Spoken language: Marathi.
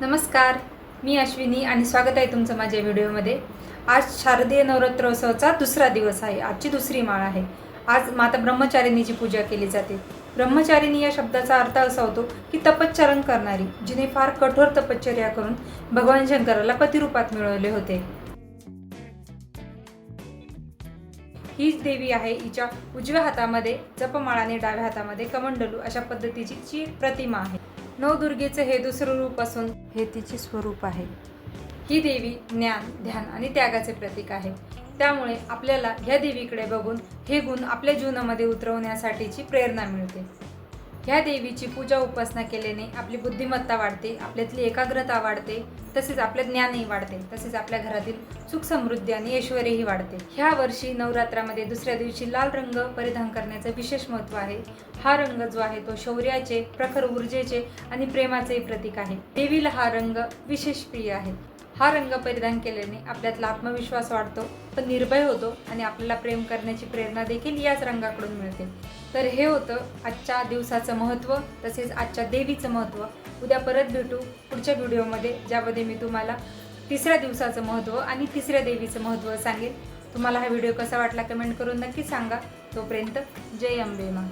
नमस्कार मी अश्विनी आणि स्वागत आहे तुमचं माझ्या व्हिडिओमध्ये. आज शारदीय नवरात्रोत्सवाचा दुसरा दिवस आहे आजची दुसरी माळ आहे. आज माता ब्रह्मचारिणीची पूजा केली जाते. ब्रह्मचारिणी या शब्दाचा अर्थ असा होतो की तपश्चरण करणारी जिने फार कठोर तपश्चर्या करून भगवान शंकराला पतिरूपात मिळवले होते. हीच देवी आहे हिच्या उजव्या हातामध्ये जपमाळाने डाव्या हातामध्ये कमंडलू अशा पद्धतीची ची प्रतिमा आहे. नवदुर्गेचे हे दुसरं रूप असून हे तिचे स्वरूप आहे. ही देवी ज्ञान ध्यान आणि त्यागाचे प्रतीक आहे. त्यामुळे आपल्याला ह्या देवीकडे बघून हे गुण आपल्या जीवनामध्ये उतरवण्यासाठीची प्रेरणा मिळते. ह्या देवीची पूजा उपासना केल्याने आपली बुद्धिमत्ता वाढते आपल्यातली एकाग्रता वाढते तसेच आपलं ज्ञानही वाढते तसेच आपल्या घरातील सुख समृद्धी आणि ऐश्वर्यही वाढते. ह्या वर्षी नवरात्रामध्ये दुसऱ्या दिवशी लाल रंग परिधान करण्याचं विशेष महत्त्व आहे. हा रंग जो आहे तो शौर्याचे प्रखर ऊर्जेचे आणि प्रेमाचे प्रतीक आहे. देवीला हा रंग विशेष प्रिय आहे. हा रंग परिधान केल्याने आपल्यातला आत्मविश्वास वाढतो पण निर्भय होतो आणि आपल्याला प्रेम करण्याची प्रेरणा देखील याच रंगाकडून मिळते. तर हे होतं आजच्या दिवसाचं महत्त्व तसेच आजच्या देवीचं महत्त्व. उद्या परत भेटू पुढच्या व्हिडिओमध्ये ज्यामध्ये मी तुम्हाला तिसऱ्या दिवसाचं महत्त्व आणि तिसऱ्या देवीचं महत्त्व सांगेन. तुम्हाला हा व्हिडिओ कसा वाटला कमेंट करून नक्की सांगा. तोपर्यंत जय अंबे मा